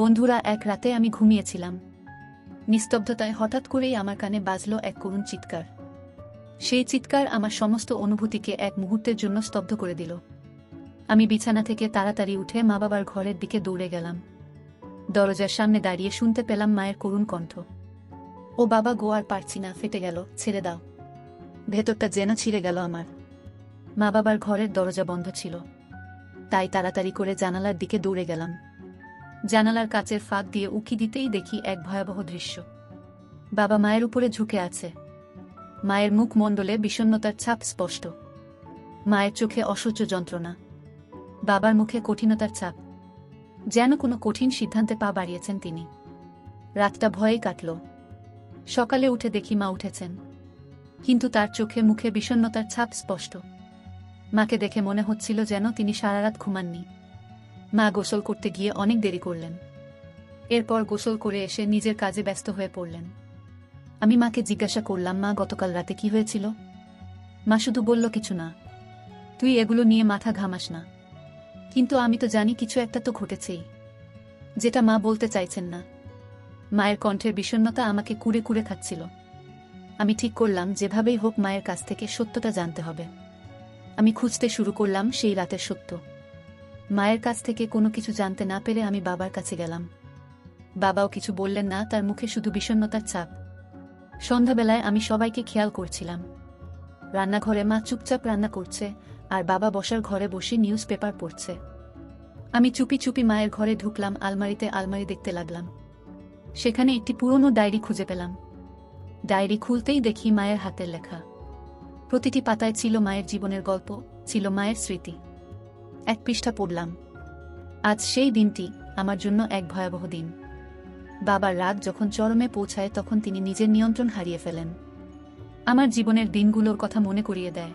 বন্ধুরা, এক রাতে আমি ঘুমিয়েছিলাম। নিস্তব্ধতায় হঠাৎ করেই আমার কানে বাজল এক করুণ চিৎকার। সেই চিৎকার আমার সমস্ত অনুভূতিকে এক মুহূর্তের জন্য স্তব্ধ করে দিল। আমি বিছানা থেকে তাড়াতাড়ি উঠে মা বাবার ঘরের দিকে দৌড়ে গেলাম। দরজার সামনে দাঁড়িয়ে শুনতে পেলাম মায়ের করুণ কণ্ঠ। ও বাবা গো, আর পারছি না, ফেটে গেল, ছেড়ে দাও। ভেতরটা যেন ছিঁড়ে গেল আমার। মা বাবার ঘরের দরজা বন্ধ ছিল। তাই তাড়াতাড়ি করে জানালার দিকে দৌড়ে গেলাম। জানালার কাচের ফাঁক দিয়ে উকি দিতেই দেখি এক ভয়াবহ দৃশ্য। বাবা মায়ের উপরে ঝুঁকে আছে। মায়ের মুখমণ্ডলে বিষণ্ণতার ছাপ স্পষ্ট। মায়ের চোখে অসহ্য যন্ত্রণা। বাবার মুখে কঠিনতার ছাপ। যেন কোনো কঠিন সিদ্ধান্তে পা বাড়িয়েছেন তিনি। রাতটা ভয়ে কাটল। সকালে উঠে দেখি মা উঠেছেন। কিন্তু তার চোখে মুখে বিষণ্ণতার ছাপ স্পষ্ট। মাকে দেখে মনে হচ্ছিল যেন তিনি সারা রাত ঘুমাননি। মা গোসল করতে গিয়ে অনেক দেরি করলেন। এরপর গোসল করে এসে নিজের কাজে ব্যস্ত হয়ে পড়লেন। আমি মাকে জিজ্ঞাসা করলাম, মা, গতকাল রাতে কি হয়েছিল? মা শুধু বলল, কিছু না। তুই এগুলো নিয়ে মাথা ঘামাস না। কিন্তু আমি তো জানি কিছু একটা তো ঘটেছেই, যেটা মা বলতে চাইছেন না। মায়ের কণ্ঠের বিষণ্ণতা আমাকে কুড়ে কুড়ে খাচ্ছিল। আমি ঠিক করলাম, যেভাবেই হোক মায়ের কাছ থেকে সত্যটা জানতে হবে। আমি খুঁজতে শুরু করলাম, সেই রাতের সত্য। মায়ের কাছ থেকে কোনো কিছু জানতে না পেরে আমি বাবার কাছে গেলাম। বাবাও কিছু বললেন না, তার মুখে শুধু বিষণ্ণতার চাপ সন্ধ্যাবেলায় আমি সবাইকে খেয়াল করছিলাম। রান্নাঘরে মা চুপচাপ রান্না করছে আর বাবা বসার ঘরে বসে নিউজ পেপার পড়ছে। আমি চুপি চুপি মায়ের ঘরে ঢুকলাম, আলমারিতে আলমারি দেখতে লাগলাম। সেখানে একটি পুরনো ডায়েরি খুঁজে পেলাম। ডায়েরি খুলতেই দেখি মায়ের হাতের লেখা। প্রতিটি পাতায় ছিল মায়ের জীবনের গল্প, ছিল মায়ের স্মৃতি। এক পৃষ্ঠা পড়লাম। আজ সেই দিনটি আমার জন্য এক ভয়াবহ দিন। বাবার রাগ যখন চরমে পৌঁছায় তখন তিনি নিজের নিয়ন্ত্রণ হারিয়ে ফেলেন। আমার জীবনের দিনগুলোর কথা মনে করিয়ে দেয়।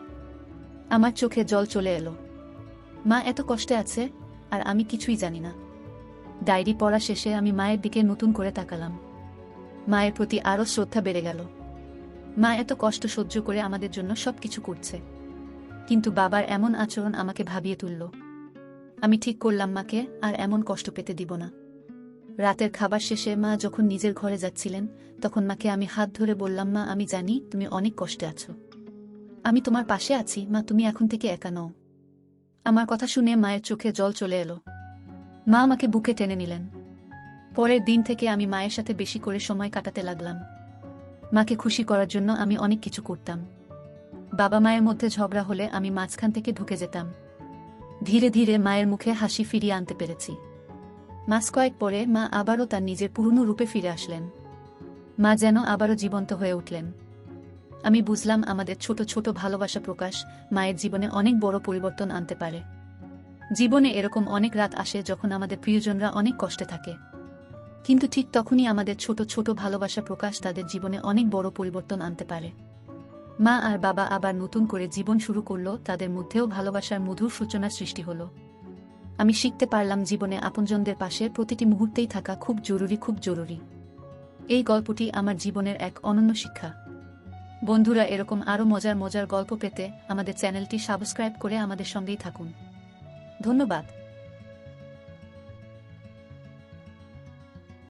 আমার চোখে জল চলে এলো। মা, এত কষ্টে আছে আর আমি কিছুই জানি না। ডায়েরি পড়া শেষে আমি মায়ের দিকে নতুন করে তাকালাম। মায়ের প্রতি আরও শ্রদ্ধা বেড়ে গেল। মা এত কষ্ট সহ্য করে আমাদের জন্য সবকিছু করছে। কিন্তু বাবার এমন আচরণ আমাকে ভাবিয়ে তুলল। আমি ঠিক করলাম, মাকে, আর এমন কষ্ট পেতে দিব না। রাতের খাবার শেষে মা যখন নিজের ঘরে যাচ্ছিলেন, তখন মাকে আমি হাত ধরে বললাম, মা, আমি জানি তুমি অনেক কষ্টে আছো। আমি তোমার পাশে আছি। মা, তুমি এখন থেকে একা নও। আমার কথা শুনে মায়ের চোখে জল চলে এলো। মা আমাকে বুকে টেনে নিলেন। পরের দিন থেকে আমি মায়ের সাথে বেশি করে সময় কাটাতে লাগলাম। মাকে খুশি করার জন্য আমি অনেক কিছু করতাম। বাবা মায়ের মধ্যে ঝগড়া হলে আমি মাঝখান থেকে ঢুকে যেতাম। ধীরে ধীরে মায়ের মুখে হাসি ফিরিয়ে আনতে পেরেছি। মাস কয়েক পরে মা আবারও তার নিজের পুরনো রূপে ফিরে আসলেন। মা যেন আবারও জীবন্ত হয়ে উঠলেন। আমি বুঝলাম আমাদের ছোট ছোট ভালোবাসা প্রকাশ মায়ের জীবনে অনেক বড় পরিবর্তন আনতে পারে। জীবনে এরকম অনেক রাত আসে যখন আমাদের প্রিয়জনরা অনেক কষ্টে থাকে। কিন্তু ঠিক তখনই আমাদের ছোট ছোট ভালোবাসা প্রকাশ তাদের জীবনে অনেক বড় পরিবর্তন আনতে পারে। মা আর বাবা আবার নতুন করে জীবন শুরু করল, তাদের মধ্যেও ভালোবাসার মধুর সূচনা সৃষ্টি হল। আমি শিখতে পারলাম জীবনে আপনজনদের পাশে প্রতিটি মুহূর্তেই থাকা খুব জরুরি খুব জরুরি। এই গল্পটি আমার জীবনের এক অনন্য শিক্ষা। বন্ধুরা, এরকম আরও মজার মজার গল্প পেতে আমাদের চ্যানেলটি সাবস্ক্রাইব করে আমাদের সঙ্গেই থাকুন। ধন্যবাদ।